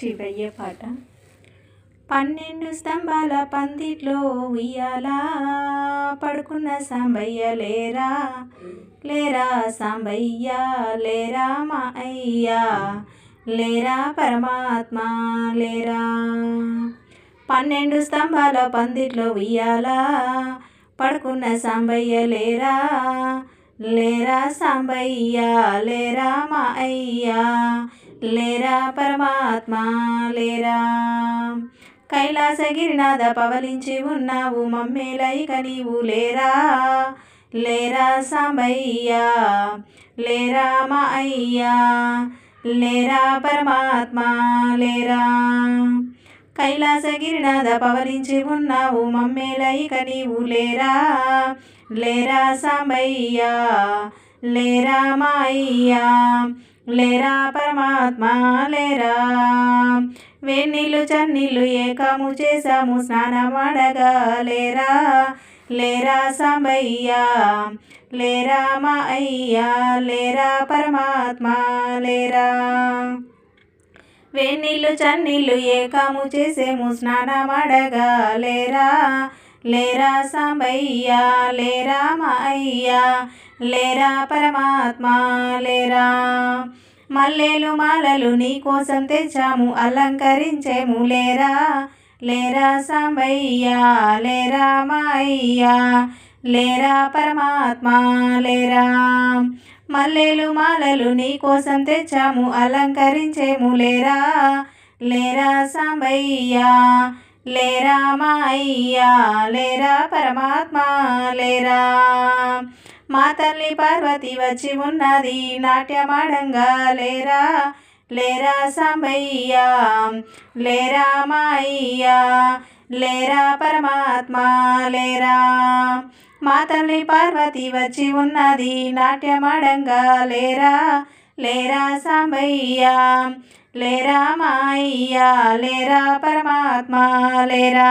శివయ్య పాట పన్నెండు స్తంభాల పందిట్లో ఉయ్యాలా పడుకున్న సాంబయ్య లేరా లేరా సాంబయ్య లేరా మా అయ్యా లేరా పరమాత్మ లేరా. పన్నెండు స్తంభాల పందిట్లో ఉయ్యాలా పడుకున్న సాంబయ్య లేరా లేరా సాంబయ్య లేరా మా అయ్యా లేరా పరమాత్మా లేరా? కైలాసగిరినాథ పవలించి ఉన్నావు మమ్మేలైక నీవు లేరా? లేరా సాంబయ్యా లేరా మా అయ్యా లేరా పరమాత్మా లేరా? కైలాసగిరినాథ పవలించి ఉన్నావు మమ్మేలైక నీవు లేరా? లేరా సాంబయ్యా లేరా మా అయ్యా లేరా పరమాత్మా లేరా? వెన్నీళ్ళు చన్నీళ్ళు ఏకము చేశాము స్నానమాడగా లేరా? లేరా సాంబయ్యా? లేరా మా అయ్యా? లేరా పరమాత్మా? లేరా? వెన్నీళ్ళు చన్నీళ్ళు ఏకము చేసేము స్నానమాడగా లేరా? లేరా సాంబయ్య లేరా మా అయ్యా లేరా పరమాత్మ లేరా మల్లెలు మాలలు నీ కోసం తెచ్చాము అలంకరించేము. లేరా లేరా సాంబయ్య లేరా మా అయ్యా లేరా పరమాత్మ లేరా మల్లెలు మాలలు నీ కోసం తెచ్చాము అలంకరించేము. లేరా లేరా సాంబయ్య లేరా మా లేరా పరమాత్మ లేరా మా తల్లి పార్వతి వచ్చి ఉన్నది నాట్యమాడంగా. లేరా లేరా సాంబయ్యా లేరా మా లేరా పరమాత్మ లేరా మా తల్లి పార్వతి వచ్చి ఉన్నది నాట్యమాడంగా. లేరా లేరా సాంబయ్యా లేరా మాయ్యా లేరా పరమాత్మ లేరా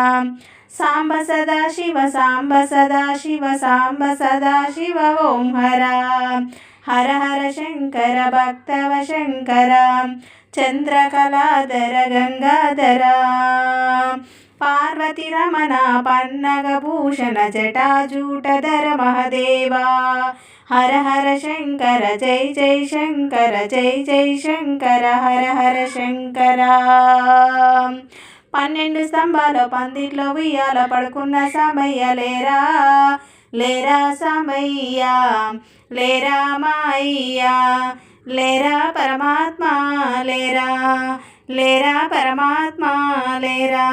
సాంబ సదా శివ సాంబ సదా శివ సాంబ సదా శివ ఓం హర. హర హర శంకర భక్తవ శంకర చంద్రకళాధర గంగాధర. పార్వతి రమణ పన్నగ భూషణ జటాజూటధర మహదేవా. హర హర శంకర జై జై శంకర జై జై శంకర హర హర శంకర. పన్నెండు స్తంభాల పందిట్లో ఉయ్యాల పడుకున్న సమయ్య లేరా? లేరా సమయ్య? లేరా మాయ్యా? లేరా పరమాత్మ? లేరా లేరా పరమాత్మ లేరా?